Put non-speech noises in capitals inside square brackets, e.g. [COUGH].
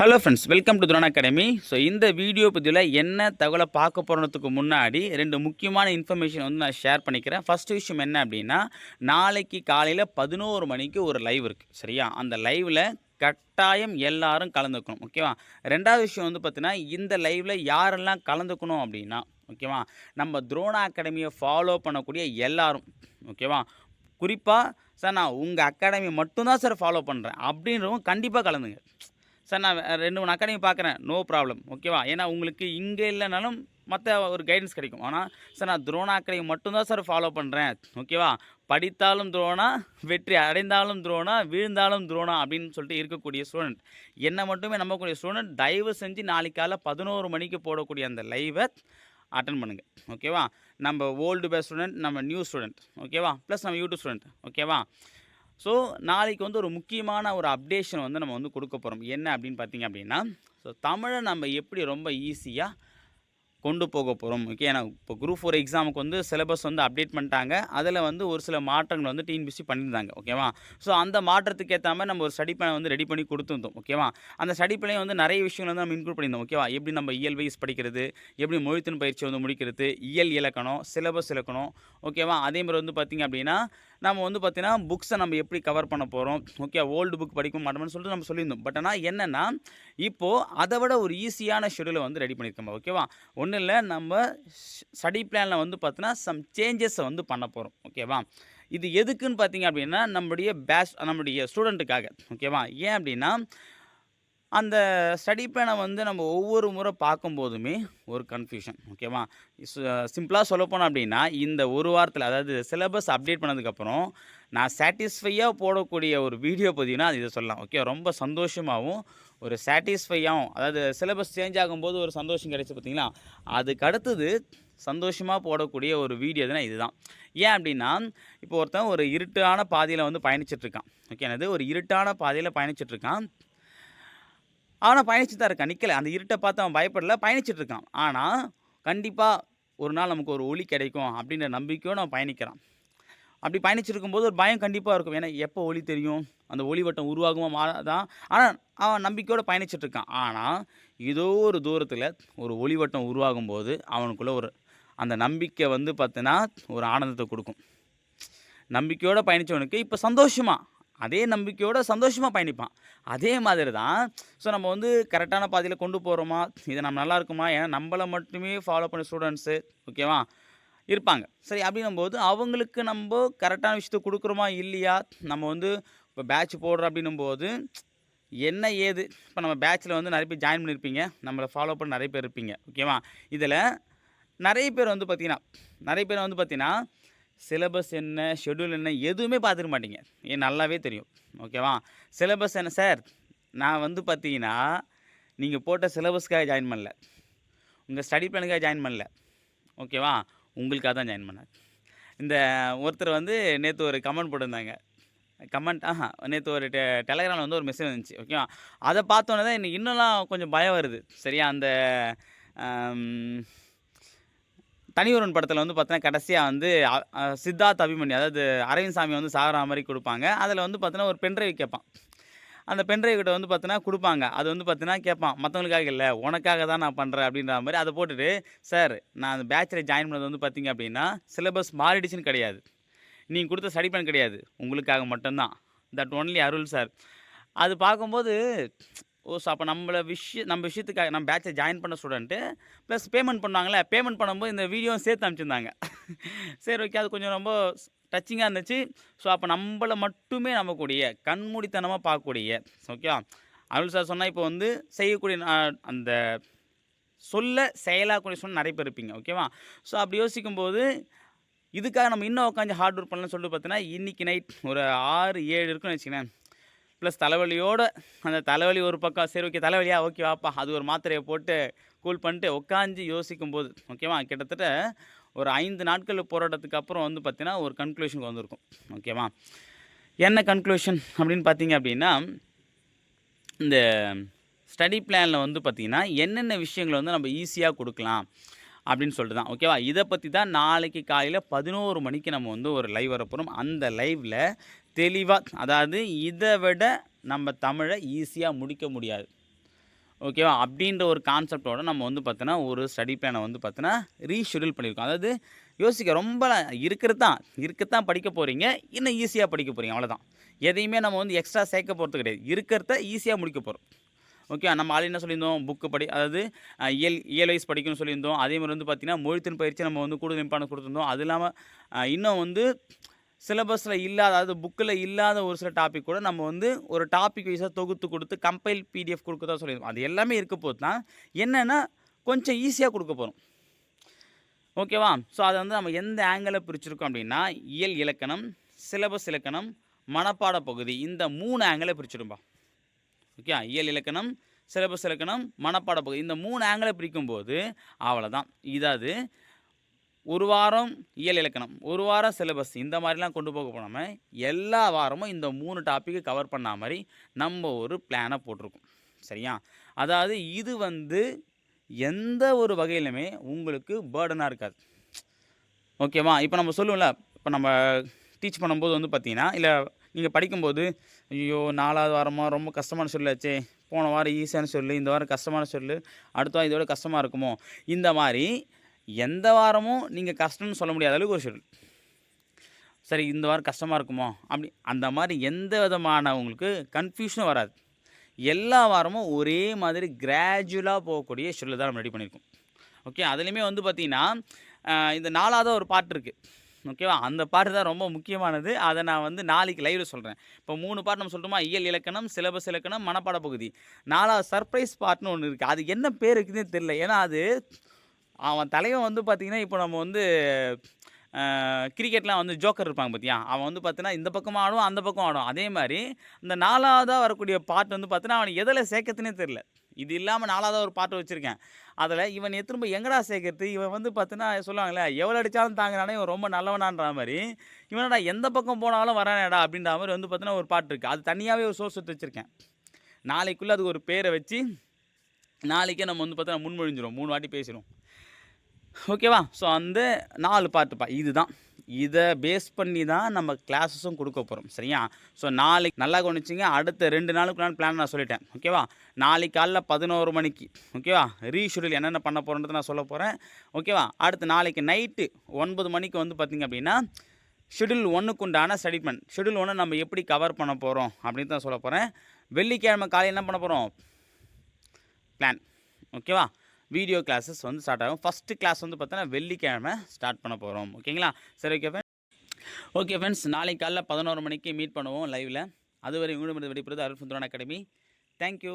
Hello friends welcome to Drona academy so இந்த video பதிவில் என்ன தகவலை பார்க்க போகிறதுக்கு முன்னாடி ரெண்டு முக்கியமான இன்ஃபர்மேஷன் வந்து நான் ஷேர் பண்ணிக்கிறேன். ஃபஸ்ட் விஷயம் என்ன அப்படின்னா நாளைக்கு காலையில் பதினோரு மணிக்கு ஒரு லைவ் இருக்குது சரியா? அந்த லைவில் கட்டாயம் எல்லாரும் கலந்துக்கணும். ஓகேவா ரெண்டாவது விஷயம் வந்து பார்த்தீங்கன்னா இந்த லைவில் யாரெல்லாம் கலந்துக்கணும் அப்படின்னா ஓகேவா நம்ம துரோணா அகாடமியை ஃபாலோ பண்ணக்கூடிய எல்லாரும் ஓகேவா குறிப்பாக சார் நான் உங்கள் அகாடமி மட்டும்தான் சார் ஃபாலோ பண்ணுறேன் அப்படின்றவங்க கண்டிப்பாக கலந்துங்க. சார் நான் ரெண்டு மூணு அகாடமி பார்க்குறேன் நோ ப்ராப்ளம் ஓகேவா ஏன்னா உங்களுக்கு இங்கே இல்லைனாலும் மற்ற ஒரு கைடன்ஸ் கிடைக்கும். ஆனால் சார் நான் துரோணா அகாடமி மட்டும்தான் சார் ஃபாலோ பண்ணுறேன் ஓகேவா படித்தாலும் துரோணா வெற்றி அடைந்தாலும் துரோணா விழுந்தாலும் துரோணா அப்படின்னு சொல்லிட்டு இருக்கக்கூடிய ஸ்டூடெண்ட் என்னை மட்டுமே நம்பக்கூடிய ஸ்டூடெண்ட் தயவு செஞ்சு நாளைக்கு காலைல பதினோரு மணிக்கு போடக்கூடிய அந்த லைவை அட்டன் பண்ணுங்கள் ஓகேவா நம்ம ஓல்டு பேஸ்ட் ஸ்டூடெண்ட் நம்ம நியூ ஸ்டூடெண்ட் ஓகேவா ப்ளஸ் நம்ம யூடியூப் ஸ்டூடெண்ட் ஓகேவா ஸோ நாளைக்கு வந்து ஒரு முக்கியமான ஒரு அப்டேஷன் வந்து நம்ம வந்து கொடுக்க போகிறோம் என்ன அப்படின்னு பார்த்தீங்க அப்படின்னா ஸோ தமிழை நம்ம எப்படி ரொம்ப ஈஸியாக கொண்டு போக போகிறோம் ஓகே ஏன்னா இப்போ குரூப் ஃபோர் எக்ஸாமுக்கு வந்து சிலபஸ் வந்து அப்டேட் பண்ணிட்டாங்க. அதில் வந்து ஒரு சில மாற்றங்கள் வந்து டிஎன்பிசி பண்ணியிருந்தாங்க ஓகேவா ஸோ அந்த மாற்றத்துக்கு ஏற்ற மாதிரி நம்ம ஒரு ஸ்டடி பிளான் வந்து ரெடி பண்ணி கொடுத்துருந்தோம் ஓகேவா அந்த ஸ்டடி பிளான் வந்து நிறைய விஷயங்கள் வந்து நம்ம இன்க்ளூட் பண்ணியிருந்தோம் ஓகேவா எப்படி நம்ம இயல் வைஸ் படிக்கிறது எப்படி மொழித்தின் பயிற்சி வந்து முடிக்கிறது இயல் இலக்கணம் சிலபஸ் இலக்கணம் ஓகேவா அதே மாதிரி வந்து பார்த்திங்க அப்படின்னா நம்ம வந்து பார்த்திங்கன்னா புக்ஸை நம்ம எப்படி கவர் பண்ண போகிறோம் ஓகே ஓல்டு புக் படிக்க மாட்டோம்னு சொல்லிட்டு நம்ம சொல்லியிருந்தோம். பட் ஆனால் என்னென்னா இப்போது அதை விட ஒரு ஈஸியான ஷெடியூலை வந்து ரெடி பண்ணியிருக்கோம் ஓகேவா ஒன்றும் இல்லை நம்ம ஸ்டடி பிளானில் வந்து பார்த்தீங்கன்னா சம் சேஞ்சஸை வந்து பண்ண போகிறோம் ஓகேவா இது எதுக்குன்னு பார்த்தீங்க அப்படின்னா நம்முடைய பேட்ச் நம்முடைய ஸ்டூடெண்ட்டுக்காக ஓகேவா ஏன் அப்படின்னா அந்த ஸ்டடி பேனை வந்து நம்ம ஒவ்வொரு முறை பார்க்கும்போதுமே ஒரு கன்ஃபியூஷன் ஓகேவா சிம்பிளாக சொல்லப்போனோம் அப்படின்னா இந்த ஒரு வாரத்தில் அதாவது சிலபஸ் அப்டேட் பண்ணதுக்கப்புறம் நான் சாட்டிஸ்ஃபையாக போடக்கூடிய ஒரு வீடியோ பதிவுனா அது இதை சொல்லலாம் ஓகே ரொம்ப சந்தோஷமாகவும் ஒரு சாட்டிஸ்ஃபையாகவும் அதாவது சிலபஸ் சேஞ்ச் ஆகும்போது ஒரு சந்தோஷம் கிடைச்சி பார்த்தீங்களா? அதுக்கு அடுத்தது சந்தோஷமாக போடக்கூடிய ஒரு வீடியோ எதுனா இதுதான் ஏன் அப்படின்னா இப்போ ஒருத்தன் ஒரு இருட்டான பாதையில் வந்து பயணிச்சிட்ருக்கான் ஓகே என்னது? ஒரு இருட்டான பாதையில் பயணிச்சிட்ருக்கான் அவனை பயணிச்சு தான் இருக்கான். நிற்கலை அந்த இருட்டை பார்த்து அவன் பயப்படல பயணிச்சுட்டு இருக்கான் ஆனால் கண்டிப்பாக ஒரு நாள் நமக்கு ஒரு ஒளி கிடைக்கும் அப்படின்ற நம்பிக்கையோடு அவன் பயணிக்கிறான். அப்படி பயணிச்சிருக்கும் போது ஒரு பயம் கண்டிப்பாக இருக்கும். ஏன்னா எப்போ ஒளி தெரியும்? அந்த ஒளி வட்டம் உருவாகுமா மாறாதான் ஆனால் அவன் நம்பிக்கையோடு பயணிச்சுட்டு இருக்கான் ஆனால் ஏதோ ஒரு தூரத்தில் ஒரு ஒளி வட்டம் உருவாகும்போது அவனுக்குள்ள ஒரு அந்த நம்பிக்கை வந்து பார்த்தீங்கன்னா ஒரு ஆனந்தத்தை கொடுக்கும். நம்பிக்கையோடு பயணித்தவனுக்கு இப்போ சந்தோஷமாக அதே நம்பிக்கையோடு சந்தோஷமாக பயணிப்பான். அதே மாதிரி தான் ஸோ நம்ம வந்து கரெக்டான பாதையில் கொண்டு போகிறோமா இது நம்ம நல்லா இருக்குமா? ஏன்னா நம்மளை மட்டுமே ஃபாலோ பண்ண ஸ்டூடெண்ட்ஸு ஓகேவா இருப்பாங்க. சரி அப்படின்னும்போது அவங்களுக்கு நம்ம கரெக்டான விஷயத்த கொடுக்குறோமா? இல்லையா? நம்ம வந்து இப்போ பேட்ச் போடுறோம் அப்படின்னும்போது என்ன ஏது? இப்போ நம்ம பேட்ச்சில் வந்து நிறைய பேர் ஜாயின் பண்ணியிருப்பீங்க நம்மளை ஃபாலோ பண்ண நிறைய பேர் இருப்பீங்க. ஓகேவா இதில் நிறைய பேர் வந்து பார்த்திங்கன்னா நிறைய பேர் வந்து பார்த்திங்கன்னா சிலபஸ் என்ன ஷெட்யூல் என்ன எதுவுமே பார்த்துக்க மாட்டீங்க. ஏன் நல்லாவே தெரியும். ஓகேவா சிலபஸ் என்ன? சார் நான் வந்து பார்த்தீங்கன்னா நீங்கள் போட்ட சிலபஸ்க்காக ஜாயின் பண்ணல. உங்கள் ஸ்டடி பிளானுக்காக ஜாயின் பண்ணல. ஓகேவா உங்களுக்காக தான் ஜாயின் பண்ணேன். இந்த ஒருத்தர் வந்து நேற்று ஒரு கமெண்ட் போட்டிருந்தாங்க. கமெண்ட் ஆஹா நேற்று ஒரு டெ டெலகிராமில் வந்து ஒரு மெசேஜ் வந்துச்சு. ஓகேவா அதை பார்த்தோன்னே தான் எனக்கு இன்னும்லாம் கொஞ்சம் பயம் வருது. சரியா? அந்த தனியொருவன் படத்தில் வந்து பார்த்தீங்கன்னா கடைசியாக வந்து சித்தார்த் அபிமன்யு அதாவது அரவிந்த் சாமி வந்து சாகிற மாதிரி கொடுப்பாங்க. அதில் வந்து பார்த்தீங்கன்னா ஒரு பென்ட்ரைவ் கேட்பான். அந்த பென்ட்ரைவ் கிட்ட வந்து பார்த்தீங்கன்னா கொடுப்பாங்க. அது வந்து பார்த்தீங்கன்னா கேட்பான். மற்றவங்களுக்காக இல்லை உனக்காக தான் நான் பண்ணுறேன் அப்படின்ற மாதிரி அதை போட்டுட்டு சார் நான் அந்த பேச்சில் ஜாயின் பண்ணது வந்து பார்த்தீங்க அப்படின்னா சிலபஸ் மாறிடுச்சுன்னு கிடையாது. நீங்கள் கொடுத்த ஸ்டடி பிளான் கிடையாது. உங்களுக்காக மட்டும்தான். தட் ஒன்லி அருள் சார் அது பார்க்கும்போது ஓ ஸோ அப்போ நம்மளை விஷயம் நம்ம விஷயத்துக்காக நம்ம பேட்சை ஜாயின் பண்ண ஸ்டூடெண்ட்டு ப்ளஸ் பேமெண்ட் பண்ணுவாங்களே பேமெண்ட் பண்ணும்போது இந்த வீடியோவும் சேர்த்து அனுப்பிச்சிருந்தாங்க. [LAUGHS] சரி ஓகே அது கொஞ்சம் ரொம்ப டச்சிங்காக இருந்துச்சு. ஸோ அப்போ நம்மளை மட்டுமே நம்பக்கூடிய கண்மூடித்தனமாக பார்க்கக்கூடிய ஓகே அருள் சார் சொன்னால் இப்போ வந்து செய்யக்கூடிய அந்த சொல்ல செயலாக்கூடிய சொன்ன நிறைய பேர் இருப்பீங்க ஓகேவா ஸோ அப்படி யோசிக்கும்போது இதுக்காக நம்ம இன்னும் உட்காந்து ஹார்ட் ஒர்க் பண்ணலாம்னு சொல்லிட்டு பார்த்தீங்கன்னா இன்றைக்கி நைட் ஒரு ஆறு ஏழு இருக்குன்னு வச்சுக்கோங்களேன். ப்ளஸ் தலைவலியோட அந்த தலைவலி ஒரு பக்கம் சரி ஓகே தலைவலியா ஓகே வாப்பா. அது ஒரு மாத்திரையை போட்டு கூல் பண்ணிட்டு உட்காந்து யோசிக்கும் போது ஓகேவா கிட்டத்தட்ட ஒரு ஐந்து நாட்கள் போராட்டத்துக்கு அப்புறம் வந்து பார்த்திங்கன்னா ஒரு கன்க்ளூஷனுக்கு வந்திருக்கும் ஓகேவா என்ன கன்க்ளூஷன் அப்படின்னு பார்த்தீங்க அப்படின்னா இந்த ஸ்டடி பிளானில் வந்து பார்த்திங்கன்னா என்னென்ன விஷயங்களை வந்து நம்ம ஈஸியாக கொடுக்கலாம் அப்படின்னு சொல்லிட்டு தான் ஓகேவா இதை பற்றி தான் நாளைக்கு காலையில் பதினோரு மணிக்கு நம்ம வந்து ஒரு லைவ் வரப்போகிறோம் அந்த லைவில் தெளிவாக அதாவது இதை விட நம்ம தமிழை ஈஸியாக முடிக்க முடியாது. ஓகேவா அப்படின்ற ஒரு கான்செப்டோட நம்ம வந்து பார்த்தோன்னா ஒரு ஸ்டடி பிளானை வந்து பார்த்தோன்னா ரீஷெடியூல் பண்ணியிருக்கோம். அதாவது யோசிக்க ரொம்ப இருக்கிறது தான் இருக்கத்தான் படிக்க போகிறீங்க இன்னும் ஈஸியாக படிக்க போகிறீங்க அவ்வளோதான் எதையுமே நம்ம வந்து எக்ஸ்ட்ரா சேர்க்க போகிறது கிடையாது. இருக்கிறத ஈஸியாக முடிக்க போகிறோம் ஓகே நம்ம ஆள் என்ன சொல்லியிருந்தோம்? புக்கு படி அதாவது இயல் இயல் வைஸ் படிக்கணும்னு சொல்லியிருந்தோம். அதே மாதிரி வந்து பார்த்திங்கன்னா மொழித்தின் பயிற்சி நம்ம வந்து கூடுதல் இம்பார்ட்டன்ஸ் கொடுத்துருந்தோம். அது இல்லாமல் இன்னும் வந்து சிலபஸில் இல்லாத அதாவது புக்கில் இல்லாத ஒரு சில டாபிக் கூட நம்ம வந்து ஒரு டாபிக் வைஸாக தொகுத்து கொடுத்து கம்பைல் பிடிஎஃப் கொடுக்கறதா சொல்லியிருக்கோம். அது எல்லாமே இருக்க போது தான் என்னென்னா கொஞ்சம் ஈஸியாக கொடுக்க போகிறோம் ஓகேவா ஸோ அதை வந்து நம்ம எந்த ஆங்கிளில் பிரிச்சிருக்கோம் அப்படின்னா இயல் இலக்கணம் சிலபஸ் இலக்கணம் மனப்பாட பகுதி இந்த மூணு ஆங்கிளை பிரிச்சிடும்பா. ஓகே இயல் இலக்கணம் சிலபஸ் இலக்கணம் மனப்பாட பகுதி இந்த மூணு ஆங்கிளை பிரிக்கும்போது அவ்வளோதான் இதாவது ஒரு வாரம் இயல் இலக்கணம் ஒரு வாரம் சிலபஸ் இந்த மாதிரிலாம் கொண்டு போக போனாமல் எல்லா வாரமும் இந்த மூணு டாப்பிக்கு கவர் பண்ண மாதிரி நம்ம ஒரு பிளானை போட்டிருக்கோம். சரியா? அதாவது இது வந்து எந்த ஒரு வகையிலுமே உங்களுக்கு பேர்டனாக இருக்காது. ஓகேவா இப்போ நம்ம சொல்லுவோம்ல இப்போ நம்ம டீச் பண்ணும்போது வந்து பார்த்தீங்கன்னா இல்லை நீங்கள் படிக்கும்போது ஐயோ நாலாவது வாரமாக ரொம்ப கஷ்டமான சொல்லாச்சே போன வாரம் ஈஸியான சொல்லு இந்த வாரம் கஷ்டமான சொல்லு அடுத்த வாரம் இதோட கஷ்டமாக இருக்குமோ? இந்த மாதிரி எந்த வாரமும் நீங்கள் கஷ்டம்னு சொல்ல முடியாத அளவுக்கு ஒரு ஷெடியூல் சரி இந்த வாரம் கஷ்டமாக இருக்குமோ? அப்படி அந்த மாதிரி எந்த விதமான உங்களுக்கு கன்ஃபியூஷனும் வராது. எல்லா வாரமும் ஒரே மாதிரி கிராஜுவலாக போகக்கூடிய ஷெடியூல் தான் நம்ம ரெடி பண்ணியிருக்கோம். ஓகே அதுலேயுமே வந்து பார்த்திங்கன்னா இந்த நாலாவது ஒரு பாட்டு இருக்குது ஓகேவா அந்த பாட்டு தான் ரொம்ப முக்கியமானது. அதை நான் வந்து நாளைக்கு லைவில் சொல்கிறேன் இப்போ மூணு பாட்டு நம்ம சொல்கிறோமா இயல் இலக்கணம் சிலபஸ் இலக்கணம் மனப்பாட பகுதி நாலாவது சர்ப்ரைஸ் பாட்டுன்னு ஒன்று இருக்குது அது என்ன பேர் இருக்குதுன்னு தெரில ஏன்னா அது அவன் தலைவன் வந்து பார்த்திங்கன்னா இப்போ நம்ம வந்து கிரிக்கெட்லாம் வந்து ஜோக்கர் இருப்பாங்க பார்த்தியா? அவன் வந்து பார்த்தீங்கன்னா இந்த பக்கம் ஆடும் அந்த பக்கம் ஆடும் அதே மாதிரி இந்த நாலாவதாக வரக்கூடிய பாட்டு வந்து பார்த்தீங்கன்னா அவன் எதில் சேர்க்கறதுனே தெரில இது இல்லாமல் நாலாவதாக ஒரு பாட்டு வச்சுருக்கேன். அதில் இவன் திரும்ப எங்கடா சேர்க்கறது? இவன் வந்து பார்த்தீங்கன்னா சொல்லுவாங்களே எவ்வளோ அடித்தாலும் தாங்கினானே இவன் ரொம்ப நல்லவனான்ற மாதிரி. இவனடா எந்த பக்கம் போனாலும் வரானேடா அப்படின்ற மாதிரி வந்து பார்த்தீங்கன்னா ஒரு பாட்டு இருக்குது அது தனியாகவே ஒரு சோர்ஸ் எடுத்து வச்சுருக்கேன். நாளைக்குள்ளே அதுக்கு ஒரு பேரை வச்சு நாளைக்கே நம்ம வந்து பார்த்தீங்கன்னா முன்மொழிஞ்சிரும் மூணு வாட்டி பேசிடும் ஓகேவா? ஸோ அந்த நாலு பார்ட்டுப்பா இதுதான். இதை பேஸ் பண்ணி தான் நம்ம கிளாஸஸும் கொடுக்க போகிறோம் சரியா? ஸோ நாளைக்கு நல்லா கவனிச்சிங்க அடுத்த ரெண்டு நாளுக்கு நான் பிளான் நான் சொல்லிட்டேன் ஓகேவா? நாளைக்கு காலைல பதினோரு மணிக்கு ஓகேவா? ரீஷெடியூல் என்னென்ன பண்ண போகிறோன்றது நான் சொல்ல போகிறேன் ஓகேவா? அடுத்து நாளைக்கு நைட்டு ஒன்பது மணிக்கு வந்து பார்த்திங்க அப்படின்னா ஷெடியூல் ஒன்றுக்கு உண்டான ஸ்டடிமெண்ட் ஷெடியூல் ஒன்று நம்ம எப்படி கவர் பண்ண போகிறோம் அப்படின்னு தான் சொல்ல போகிறேன் வெள்ளிக்கிழமை காலையில் என்ன பண்ண போகிறோம் பிளான் ஓகேவா? வீடியோ கிளாஸஸ் வந்து ஸ்டார்ட் ஆகும். ஃபஸ்ட்டு கிளாஸ் வந்து பார்த்தோன்னா வெள்ளிக்கிழமை ஸ்டார்ட் பண்ண போகிறோம் ஓகேங்களா சரி ஓகே ஃப்ரெண்ட்ஸ் ஓகே ஃப்ரெண்ட்ஸ் நாளைக்கு காலைல பதினோரு மணிக்கு மீட் பண்ணுவோம் லைவில் அதுவரை உங்களிடம் விடைபெறுவது அருள் சுந்தரன் அகாடமி தேங்க்யூ